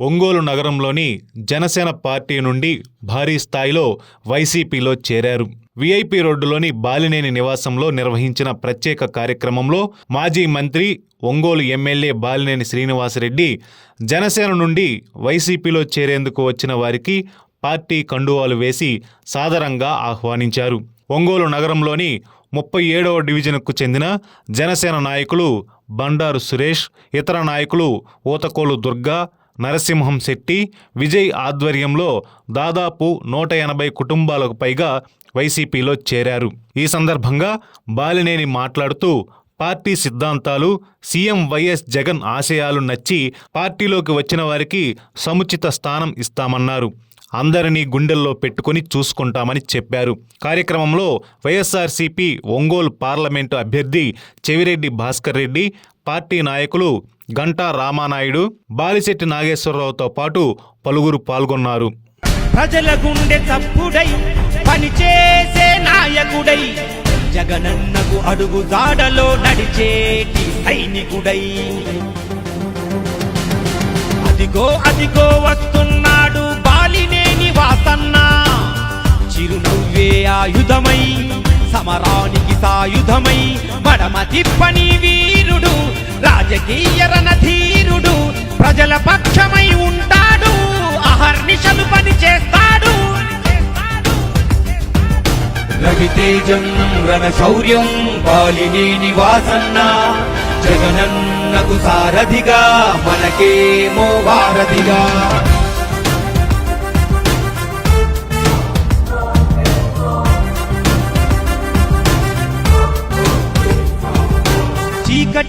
ఒంగోలు నగరంలోని జనసేన పార్టీ నుండి భారీ స్థాయిలో వైసీపీలో చేరారు. విఐపి రోడ్డులోని బాలినేని నివాసంలో నిర్వహించిన ప్రత్యేక కార్యక్రమంలో మాజీ మంత్రి ఒంగోలు ఎమ్మెల్యే బాలినేని శ్రీనివాసరెడ్డి జనసేన నుండి వైసీపీలో చేరేందుకు వచ్చిన వారికి పార్టీ కండువాలు వేసి సాదరంగా ఆహ్వానించారు. ఒంగోలు నగరంలోని ముప్పై ఏడవ డివిజన్కు చెందిన జనసేన నాయకులు బండారు సురేష్ ఇతర నాయకులు ఊతకోలు దుర్గా నరసింహం శెట్టి విజయ్ ఆధ్వర్యంలో దాదాపు నూట ఎనభై కుటుంబాలకు పైగా వైసీపీలో చేరారు. ఈ సందర్భంగా బాలినేని మాట్లాడుతూ పార్టీ సిద్ధాంతాలు సీఎం వైఎస్ జగన్ ఆశయాలు నచ్చి పార్టీలోకి వచ్చిన వారికి సముచిత స్థానం ఇస్తామన్నారు. అందరినీ గుండెల్లో పెట్టుకుని చూసుకుంటామని చెప్పారు. కార్యక్రమంలో వైఎస్ఆర్సీపీ ఒంగోలు పార్లమెంటు అభ్యర్థి చెవిరెడ్డి భాస్కర్ రెడ్డి పార్టీ నాయకులు గంటా రామానాయుడు బాలిశెట్టి నాగేశ్వరరావుతో పాటు పలువురు పాల్గొన్నారు. ప్రజల గుండె చప్పుడై పనిచేసే నాయకుడై జగనన్నకు అడుగు దాడలో నడిచేటి సైనికుడై. అదిగో అదిగో వస్తున్నాడు బాలినేని వాసన్న చిరునవ్వే ఆయుధమై సమరాని సాయుధమై మడమ తిప్పని వీరుడు రాజకీయ రణధీరుడు ప్రజల పక్షమై ఉంటాడు అహర్నిశలు పని చేస్తాడు రవితేజం రణ శౌర్యం బాలినేని వాసన్న జగనన్నకు సారథిగా మనకేమో వారధిగా.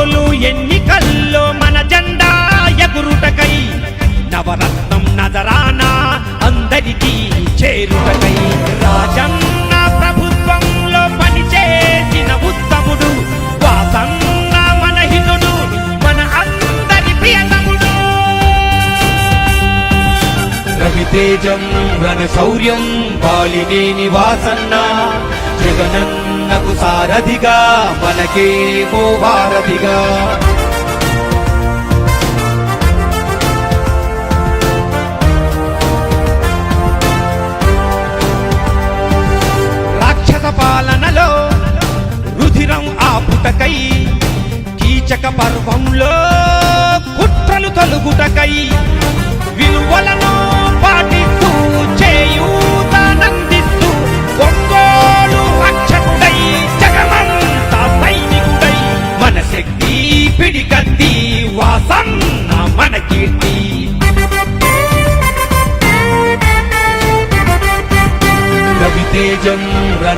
ఒంగోలు ఎన్నికల్లో మన జెండా ఎగురుటకై నవరత్నం నజరానా అందరికీ చేరుటకై. రాజన్న ప్రభుత్వంలో పనిచేసిన ఉత్తముడు వాసన్న మన హితుడు మన అందరి ప్రియతముడు. రవితేజం రణ శౌర్యం బాలినేని వాసన్న మనకు సారథిగా మనకేమో భారతిగా. రాక్షస పాలనలో రుధిరం ఆపుటకై కీచక పర్వంలో కుట్రలు తొలుగుటకై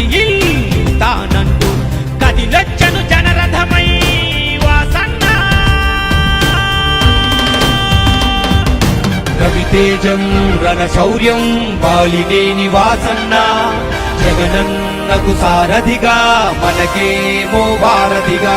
ప్రతి ఇల్లు తానంటూ కదిలొచ్చను జనరథమై వాసన్న. రవితేజం రణ శౌర్యం బాలినేని వాసన్న జగనన్నకు సారథిగా మనకేమో వారధిగా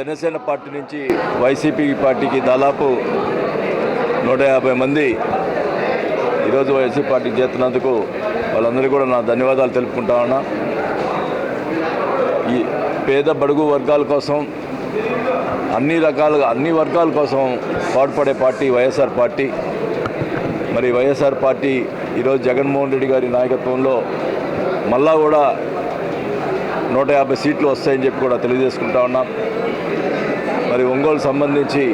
జనసేన పార్టీ నుంచి వైసీపీ పార్టీకి దాదాపు నూట యాభై మంది ఈరోజు వైసీపీ పార్టీకి చేస్తున్నందుకు వాళ్ళందరికీ కూడా నా ధన్యవాదాలు తెలుపుకుంటా ఉన్నా. ఈ పేద బడుగు వర్గాల కోసం అన్ని రకాలుగా అన్ని వర్గాల కోసం పాటుపడే పార్టీ వైఎస్ఆర్ పార్టీ. మరి వైఎస్ఆర్ పార్టీ ఈరోజు జగన్మోహన్ రెడ్డి గారి నాయకత్వంలో మళ్ళా కూడా నూట యాభై సీట్లు వస్తాయని చెప్పి కూడా తెలియజేసుకుంటా ఉన్నాం. మరి ఒంగోలు సంబంధించి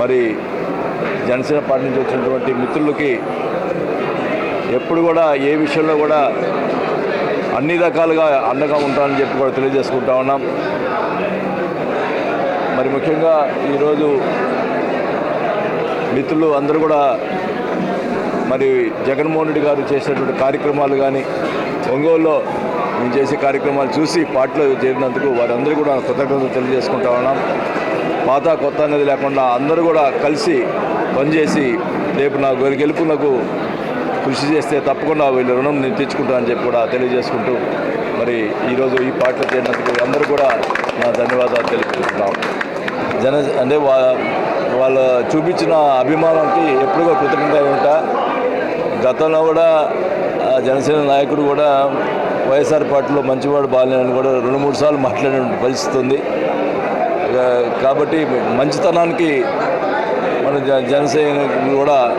మరి జనసేన పార్టీ నుంచి వచ్చినటువంటి మిత్రులకి ఎప్పుడు కూడా ఏ విషయంలో కూడా అన్ని రకాలుగా అండగా ఉంటానని చెప్పి కూడా తెలియజేసుకుంటా ఉన్నాం. మరి ముఖ్యంగా ఈరోజు మిత్రులు అందరూ కూడా మరి జగన్మోహన్ రెడ్డి గారు చేసినటువంటి కార్యక్రమాలు కానీ ఒంగోలులో మేము చేసే కార్యక్రమాలు చూసి పార్టీలో చేరినందుకు వారందరూ కూడా కృతజ్ఞతలు తెలియజేసుకుంటా ఉన్నాం. పాత కొత్త అనేది లేకుండా అందరూ కూడా కలిసి పనిచేసి రేపు నా గెలు- గెలుపునకు కృషి చేస్తే తప్పకుండా వీళ్ళ రుణం నేను తెచ్చుకుంటానని చెప్పి కూడా తెలియజేసుకుంటూ మరి ఈరోజు ఈ పాటలు చేరినందుకు అందరూ కూడా నా ధన్యవాదాలు తెలియజేస్తున్నాం జన అంటే వా వాళ్ళు చూపించిన అభిమానానికి ఎప్పుడుగా కృతజ్ఞత ఉంటా. గతంలో కూడా జనసేన నాయకుడు కూడా వైఎస్ఆర్ పార్టీలో మంచివాడు బాలేనని కూడా రెండు మూడు సార్లు మాట్లాడిన పరిస్థితి ఉంది. కాబట్టి మంచితనానికి మన జ- జనసేన కూడా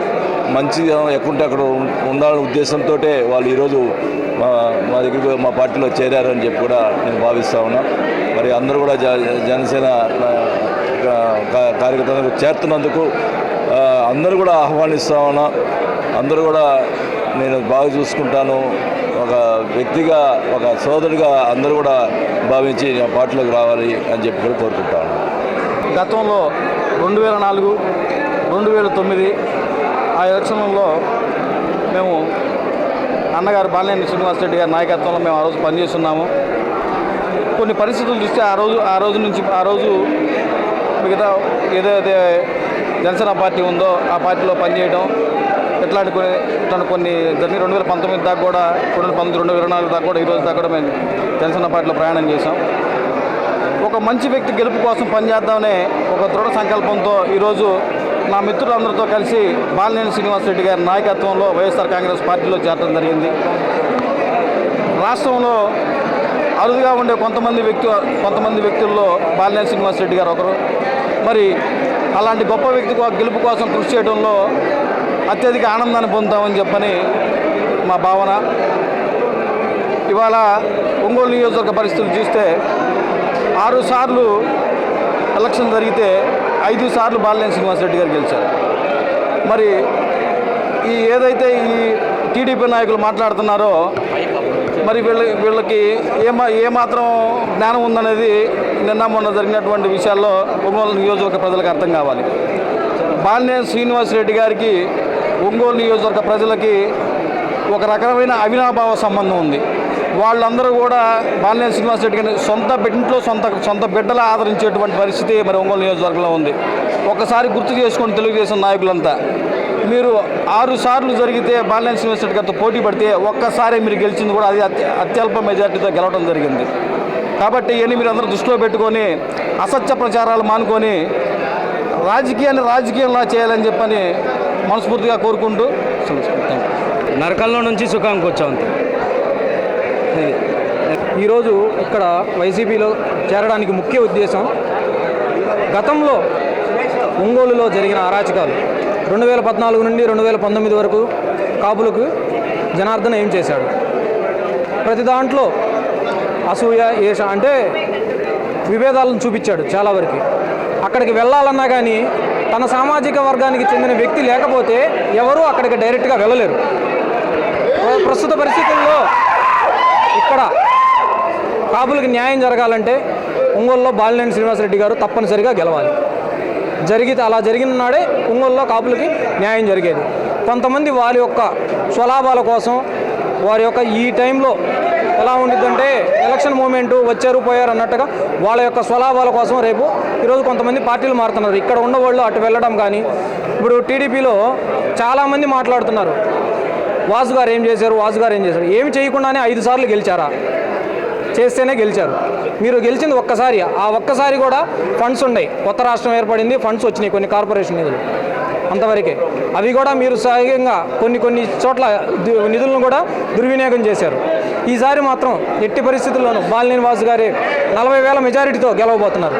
మంచి ఎక్కడుంటే అక్కడ ఉం- ఉండాలనే ఉద్దేశంతో వాళ్ళు ఈరోజు మా మా దగ్గరికి మా పార్టీలో చేరారని చెప్పి కూడా నేను భావిస్తా ఉన్నా. మరి అందరూ కూడా జనసేన కార్యకర్తలకు చేరుతున్నందుకు అందరూ కూడా ఆహ్వానిస్తా ఉన్నా. అందరూ కూడా నేను బాగా చూసుకుంటాను. ఒక వ్యక్తిగా ఒక సోదరుడిగా అందరూ కూడా భావించి నా పార్టీలోకి రావాలి అని చెప్పి కూడా కోరుకుంటాను గతంలో రెండు వేల నాలుగు రెండు వేల తొమ్మిది ఆ ఎలక్షన్లలో మేము అన్నగారు బాలినేని శ్రీనివాసరెడ్డి గారి నాయకత్వంలో మేము ఆ రోజు పనిచేస్తున్నాము. కొన్ని పరిస్థితులు చూస్తే ఆ రోజు ఆ రోజు నుంచి ఆ రోజు మిగతా ఏదైతే జనసేన పార్టీ ఉందో ఆ పార్టీలో పనిచేయడం మాట్లాడుకుని తను కొన్ని జరిగి రెండు వేల పంతొమ్మిది దాకా కూడా రెండు వేల పంతొమ్మిది రెండు వేల నాలుగు దాకా కూడా ఈరోజు దాకా కూడా మేము జనసేన పార్టీలో ప్రయాణం చేశాం. ఒక మంచి వ్యక్తి గెలుపు కోసం పనిచేద్దామనే ఒక దృఢ సంకల్పంతో ఈరోజు నా మిత్రులందరితో కలిసి బాలినేని శ్రీనివాసరెడ్డి గారి నాయకత్వంలో వైఎస్ఆర్ కాంగ్రెస్ పార్టీలో చేరడం జరిగింది. రాష్ట్రంలో అరుదుగా ఉండే కొంతమంది వ్యక్తి కొంతమంది వ్యక్తుల్లో బాలినేని శ్రీనివాసరెడ్డి గారు ఒకరు. మరి అలాంటి గొప్ప వ్యక్తి గెలుపు కోసం కృషి చేయడంలో అత్యధిక ఆనందాన్ని పొందుతామని చెప్పని మా భావన. ఇవాళ ఒంగోలు నియోజకవర్గ పరిస్థితులు చూస్తే ఆరు సార్లు ఎలక్షన్ జరిగితే ఐదు సార్లు బాలినేని శ్రీనివాసరెడ్డి గారు గెలిచారు. మరి ఈ ఏదైతే ఈ టీడీపీ నాయకులు మాట్లాడుతున్నారో మరి వీళ్ళ వీళ్ళకి ఏమా ఏమాత్రం జ్ఞానం ఉందనేది నిన్న మొన్న జరిగినటువంటి విషయాల్లో ఒంగోలు నియోజకవర్గ ప్రజలకు అర్థం కావాలి. బాలినేని శ్రీనివాసరెడ్డి గారికి ఒంగోలు నియోజకవర్గ ప్రజలకి ఒక రకమైన అవినాభావ సంబంధం ఉంది. వాళ్ళందరూ కూడా బాలినేని శ్రీనివాసరెడ్డి గారిని సొంత ఇంట్లో సొంత సొంత బిడ్డలు ఆదరించేటువంటి పరిస్థితి మరి ఒంగోలు నియోజకవర్గంలో ఉంది. ఒకసారి గుర్తు చేసుకొని తెలుగుదేశం నాయకులంతా మీరు ఆరు సార్లు జరిగితే బాలినేని శ్రీనివాసరెడ్డి గారితో పోటీ పడితే ఒక్కసారి మీరు గెలిచింది కూడా అది అత్యల్ప మెజార్టీతో గెలవడం జరిగింది. కాబట్టి ఇవన్నీ మీరు అందరూ దృష్టిలో పెట్టుకొని అసత్య ప్రచారాలు మానుకొని రాజకీయాన్ని రాజకీయంలా చేయాలని చెప్పని మనస్ఫూర్తిగా కోరుకుంటూ నరకంలో నుంచి సుఖానికి వచ్చాం ఈరోజు ఇక్కడ వైసీపీలో చేరడానికి ముఖ్య ఉద్దేశం గతంలో ఒంగోలులో జరిగిన అరాచకాలు రెండు వేల పద్నాలుగు నుండి రెండు వేల పంతొమ్మిది వరకు కాపులకు జనార్దన్ ఏం చేశాడు? ప్రతి దాంట్లో అసూయ ఏష అంటే విభేదాలను చూపించాడు చాలా వరకు. అక్కడికి వెళ్ళాలన్నా కానీ తన సామాజిక వర్గానికి చెందిన వ్యక్తి లేకపోతే ఎవరూ అక్కడికి డైరెక్ట్గా వెళ్ళలేరు. ప్రస్తుత పరిస్థితుల్లో ఇక్కడ కాపులకు న్యాయం జరగాలంటే ఒంగోలులో బాలినేని శ్రీనివాసరెడ్డి గారు తప్పనిసరిగా గెలవాలి. జరిగితే అలా జరిగిన నాడే ఒంగోలులో కాపులకి న్యాయం జరిగేది. కొంతమంది వారి యొక్క స్వలాభాల కోసం వారి యొక్క ఈ టైంలో ఎలా ఉండిద్దంటే ఎలక్షన్ మూమెంటు వచ్చారు పోయారు అన్నట్టుగా వాళ్ళ యొక్క స్వలాభాల కోసం రేపు ఈరోజు కొంతమంది పార్టీలు మారుతున్నారు. ఇక్కడ ఉన్నవాళ్ళు అటు వెళ్ళడం కానీ ఇప్పుడు టీడీపీలో చాలామంది మాట్లాడుతున్నారు. వాసు గారు ఏం చేశారు? వాసు గారు ఏం చేశారు? ఏమి చేయకుండానే ఐదు సార్లు గెలిచారా? చేస్తేనే గెలిచారు. మీరు గెలిచింది ఒక్కసారి. ఆ ఒక్కసారి కూడా ఫండ్స్ ఉన్నాయి. కొత్త రాష్ట్రం ఏర్పడింది ఫండ్స్ వచ్చినాయి కొన్ని కార్పొరేషన్ నిధులు. అంతవరకే. అవి కూడా మీరు సహాయంగా కొన్ని కొన్ని చోట్ల నిధులను కూడా దుర్వినియోగం చేశారు. ఈసారి మాత్రం ఎట్టి పరిస్థితుల్లోనూ బాలినేని వాసు గారి నలభై వేల మెజారిటీతో గెలవబోతున్నారు.